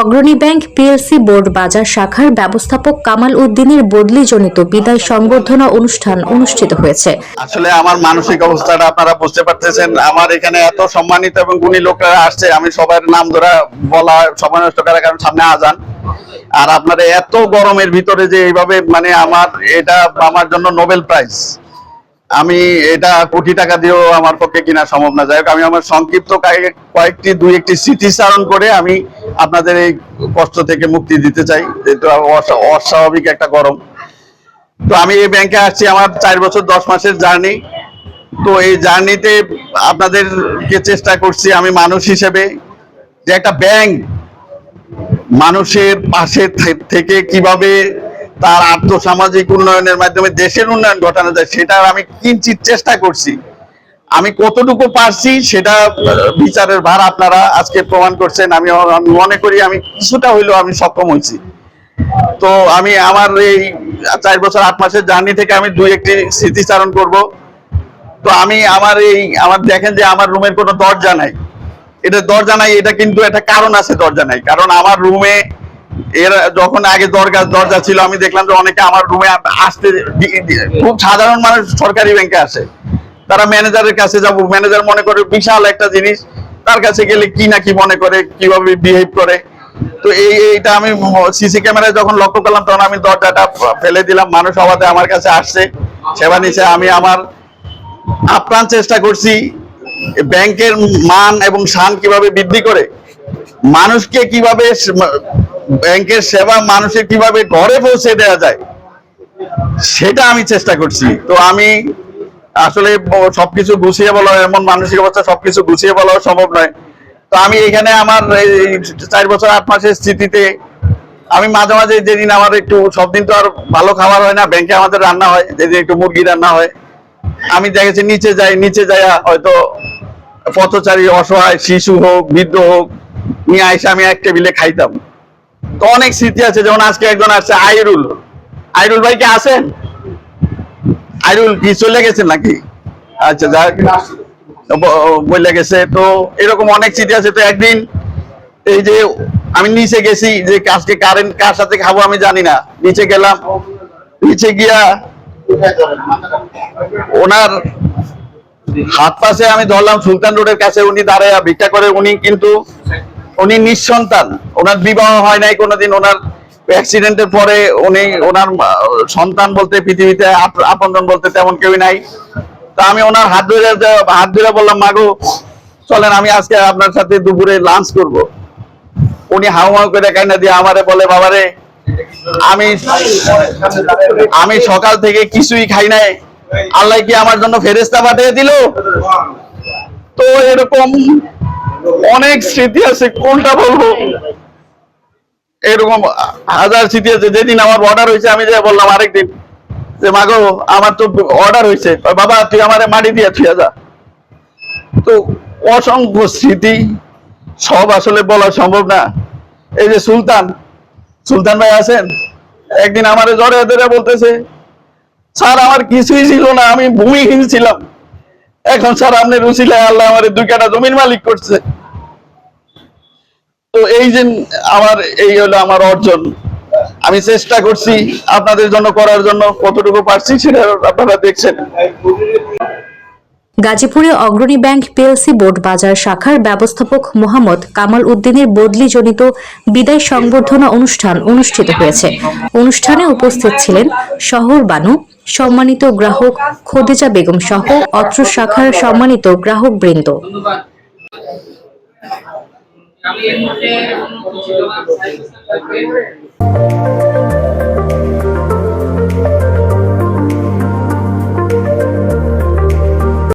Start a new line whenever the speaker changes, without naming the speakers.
অগ্রণী bank PLC board বাজার শাখার ব্যবস্থাপক কামাল উদ্দিনের বদলিজনিত বিদায় সংবর্ধনা অনুষ্ঠান অনুষ্ঠিত হয়েছে।
আসলে আমার মানসিক অবস্থাটা আপনারা বুঝতে পারতেছেন। আমার এখানে এত সম্মানিত এবং গুণী লোকরা আসছে, আমি সবার নাম ধরে বলা সময় নষ্ট করার কারণ সামনে আজান আর আপনারা এত গরমের ভিতরে যে এইভাবে মানে আমার, এটা আমার জন্য নোবেল প্রাইজ। আমি এটা কোটি টাকা দিয়েও আমার পক্ষে কিনা সম্ভব না। যাই হোক, আমি আমার সংক্ষিপ্ত কয়েক- কয়েকটি, দুই, একটি স্মৃতিচারণ করে আমি আপনাদের এই কষ্ট থেকে মুক্তি দিতে চাই। যেহেতু অস্বা- অস্বাভাবিক একটা গরম। তো আমি এই ব্যাংকে আসছি আমার চার বছর, দশ মাসের জার্নি। তো এই জার্নিতে আপনাদেরকে চেষ্টা করছি আমি মানুষ হিসেবে যে একটা ব্যাংক মানুষের পাশে থেকে কীভাবে তার আর্থসামাজিক উন্নয়নের মাধ্যমে দেশের উন্নয়ন ঘটানো যায়, সেটা আমি কিঞ্চিত চেষ্টা করছি। আমি কতটুকু পারছি সেটা বিচারের ভার আপনারা আজকে প্রমাণ করছেন। আমি আমি মনে করি আমি কিছুটা হইলেও আমি সক্ষম হয়েছি। তো আমি আমার এই চার বছর, আট মাসের জার্নি থেকে আমি দুই একটি স্মৃতিচারণ করব। তো আমি আমার এই আমার দেখেন যে আমার রুমের কোনো দরজা নাই। এটা দরজা নাই, এটা কিন্তু একটা কারণ আছে দরজা নাই। কারণ আমার রুমে এর যখন আগে দরজা দরজা ছিল, আমি দেখলাম যে অনেকে আমার রুমে আসতে খুব সাধারণ মানুষ সরকারি ব্যাংকে আসে। তারা ম্যানেজারের কাছে যাব। ম্যানেজার মনে করে বিশাল একটা জিনিস। তার কাছে গেলে কি না কি মনে করে, কীভাবে বিহেভ করে। তো এই এইটা আমি সিসি ক্যামেরায় যখন লক্ষ্য করলাম, তখন আমি দরজাটা ফেলে দিলাম। মানুষ অবাধে আমার কাছে আসছে। সেবা নিচ্ছে। আমি আমার আপ্রাণ চেষ্টা করছি ব্যাংকের মান এবং শান কীভাবে বৃদ্ধি করে। মানুষকে কীভাবে ব্যাংকের সেবা মানুষের কীভাবে ঘরে পৌঁছে দেওয়া যায়, সেটা আমি চেষ্টা করছি। তো আমি আসলে সবকিছু গুছিয়ে বলা এমন মানসিক অবস্থা, সবকিছু গুছিয়ে বলা সম্ভব নয়। তো আমি এখানে আমার চার বছর আট মাসের স্থিতিতে আমি মাঝে মাঝে যেদিন আমার একটু, সব দিন তো আর ভালো খাবার হয় না, ব্যাংকে আমাদের রান্না হয়, যেদিন একটু মুরগি রান্না হয়, আমি দেখেছি নিচে যাই নিচে যাই, হয়তো পথচারী অসহায়, শিশু হোক, বৃদ্ধ হোক, নিয়ে আইসে আমি এক টেবিলে খাইতাম। তো অনেক স্মৃতি আছে, যেমন আজকে একজন আসছে, আইরুল। আইরুল ভাই কি আছেন? আইরুল কি চলে গেছেন নাকি? আচ্ছা ব- বলে গেছে, তো এরকম অনেক স্মৃতি আছে। তো একদিন এই যে আমি নিচে গেছি, যে আজকে কারেন্ট কার সাথে খাব আমি জানি না। নিচে গেলাম। নিচে গিয়া ওনার হাত পাশে আমি ধরলাম সুলতান রোডের কাছে, উনি দাঁড়ায় ভিক্ষা করে, উনি কিন্তু উনি নিঃসন্তান। ওনার বিবাহ হয় নাই কোনোদিন, ওনার অ্যাক্সিডেন্টের পরে উনি ওনার সন্তান বলতে পৃথিবীতে, আপ- আপনজন বলতে তেমন কেউই নাই। তা আমি ওনার হাত ধরে হাত ধরে বললাম, মাগো, চলেন, আমি আজকে আপনার সাথে দুপুরে লাঞ্চ করব। উনি হাউ হাউ করে কাইনা দিয়ে আমারে বলে, বাবারে, আমি আমি সকাল থেকে কিছুই খাই নাই। আল্লাহ কি আমার জন্য ফেরেস্তা পাঠিয়ে দিল? তো এরকম অনেক স্মৃতি আছে, কোনটা বলব? এরকম হাজার স্মৃতি আছে, যেদিন আমার অর্ডার হয়েছে, আমি যে বললাম আরেকদিন যে, মাগো, আমার তো অর্ডার হয়েছে। বাবা, তুই আমারে মাটি দিয়ে থুয়ে যা। তো অসংখ্য স্মৃতি, সব আসলে বলা সম্ভব না। এই যে সুলতান সুলতান ভাই আছেন? একদিন আমার জ্বরে ধরে বলতেছে, স্যার, আমার কিছুই ছিল না, আমি ভূমিহীন ছিলাম। এখন স্যার, আপনি রুচিলে আল্লাহ আমার দুই কাটা জমির মালিক করছে। তো এই যে আমার, এই হলো আমার অর্জন। আমি চেষ্টা করছি আপনাদের জন্য করার জন্য, কতটুকু পারছি সেটা আপনারা দেখছেন।
গাজীপুরে অগ্রণী ব্যাংক পিএলসি বোর্ড বাজার শাখার ব্যবস্থাপক মোহাম্মদ কামাল উদ্দিনের বদলিজনিত বিদায় সংবর্ধনা অনুষ্ঠান অনুষ্ঠিত হয়েছে। অনুষ্ঠানে উপস্থিত ছিলেন শহর বানু সম্মানিত গ্রাহক খোদেজা বেগম সহ অত্র শাখার সম্মানিত গ্রাহক বৃন্দ।
আমি